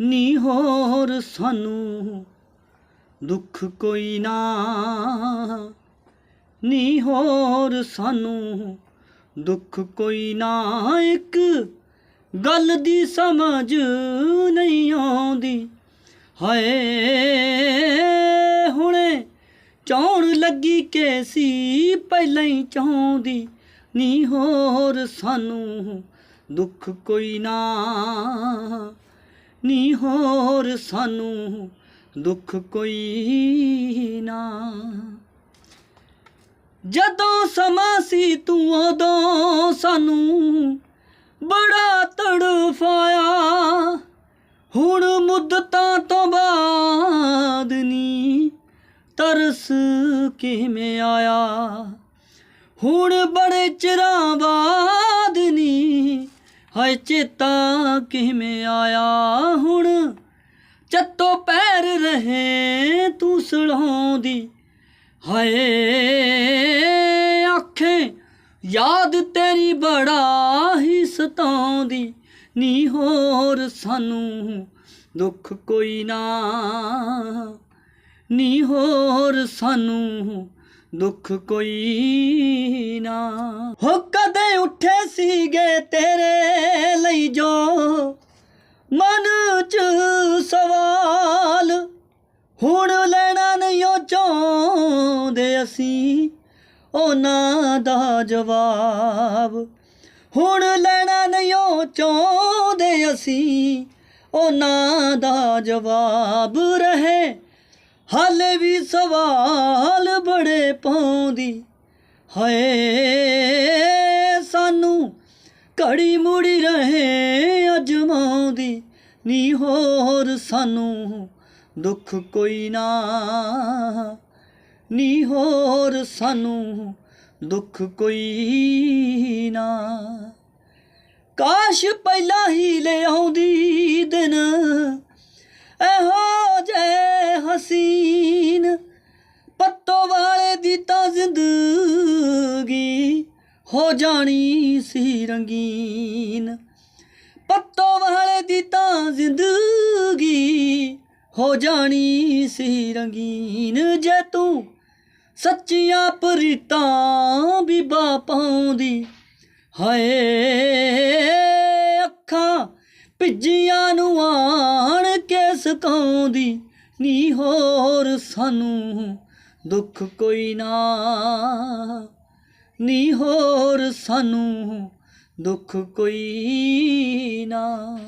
ਨੀ ਹੋਰ ਸਾਨੂੰ ਦੁੱਖ ਕੋਈ ਨਾ। ਨੀ ਹੋਰ ਸਾਨੂੰ ਦੁੱਖ ਕੋਈ ਨਾ। ਇੱਕ ਗੱਲ ਦੀ ਸਮਝ ਨਹੀਂ ਆਉਂਦੀ। ਹਾਏ, ਹੁਣੇ ਚਾਉਣ ਲੱਗੀ ਕਿ ਸੀ ਪਹਿਲਾਂ ਹੀ ਚਾਹੁੰਦੀ। ਨੀ ਹੋਰ ਸਾਨੂੰ ਦੁੱਖ ਕੋਈ ਨਾ। ਨੀ ਹੋਰ ਸਾਨੂੰ ਦੁੱਖ ਕੋਈ ਨਾ। ਜਦੋਂ ਸਮਾਂ ਸੀ ਤੂੰ, ਉਦੋਂ ਸਾਨੂੰ ਬੜਾ ਤੜਫਾਇਆ। ਹੁਣ ਮੁੱਦਤਾਂ ਤੋਂ ਬਾਅਦ ਨੀ ਤਰਸ ਕਿਵੇਂ ਆਇਆ। ਹੁਣ ਬੜੇ ਚਿਰਾਂ ਬਾਦ ਨੀ ਹਾਏ ਚੇਤਾ ਕਿਵੇਂ ਆਇਆ ਹੁਣ? ਚੱਤੋ ਪੈਰ ਰਹੇ ਤੂੰ ਸਲਾਉਂਦੀ। ਹਾਏ ਅੱਖੇ ਯਾਦ ਤੇਰੀ ਬੜਾ ਹੀ ਸਤਾਉਂਦੀ। ਨੀ ਹੋਰ ਸਾਨੂੰ ਦੁੱਖ ਕੋਈ ਨਾ। ਨੀ ਹੋਰ ਸਾਨੂੰ ਦੁੱਖ ਕੋਈ ਨਾ। ਹੋ ਕਦੇ ਉੱਠੇ ਸੀਗੇ ਤੇਰੇ ਅਸੀਂ ਉਹਨਾਂ ਦਾ ਜਵਾਬ। ਹੁਣ ਲੈਣਾ ਨਹੀਂ ਉਹ ਚਾਹੁੰਦੇ ਅਸੀਂ, ਉਹਨਾਂ ਦਾ ਜਵਾਬ ਰਹੇ। ਹਾਲੇ ਵੀ ਸਵਾਲ ਬੜੇ ਪਾਉਂਦੀ। ਹਾਏ ਸਾਨੂੰ ਘੜੀ ਮੁੜੀ ਰਹੇ ਅਜਮਾਉਂਦੀ। ਨੀ ਹੋਰ ਸਾਨੂੰ ਦੁੱਖ ਕੋਈ ਨਾ ਨੀ ਹੋਰ ਸਾਨੂੰ ਦੁੱਖ ਕੋਈ ਨਾ। ਕਾਸ਼ ਪਹਿਲਾਂ ਹੀ ਲੈ ਆਉਂਦੀ ਦਿਨ, ਇਹੋ ਜੇ ਹਸੀਨ ਪੱਤੋ ਵਾਲੇ ਦੀ ਤਾਂ ਜ਼ਿੰਦਗੀ ਹੋ ਜਾਣੀ ਸੀ ਰੰਗੀਨ। ਪੱਤੋ ਹੋ ਜਾਣੀ ਸੀ ਰੰਗੀਨ ਜੇ ਤੂੰ ਸੱਚੀਆਂ ਪ੍ਰੀਤਾਂ ਵੀ ਬਾ ਪਾਉਂਦੀ ਹਾਏ, ਅੱਖਾਂ ਭਿੱਜੀਆਂ ਨੂੰ ਆਣ ਕੇ ਸਕਾਉਂਦੀ। ਨੀ ਹੋਰ ਸਾਨੂੰ ਦੁੱਖ ਕੋਈ ਨਾ। ਨੀ ਹੋਰ ਸਾਨੂੰ ਦੁੱਖ ਕੋਈ ਨਾ।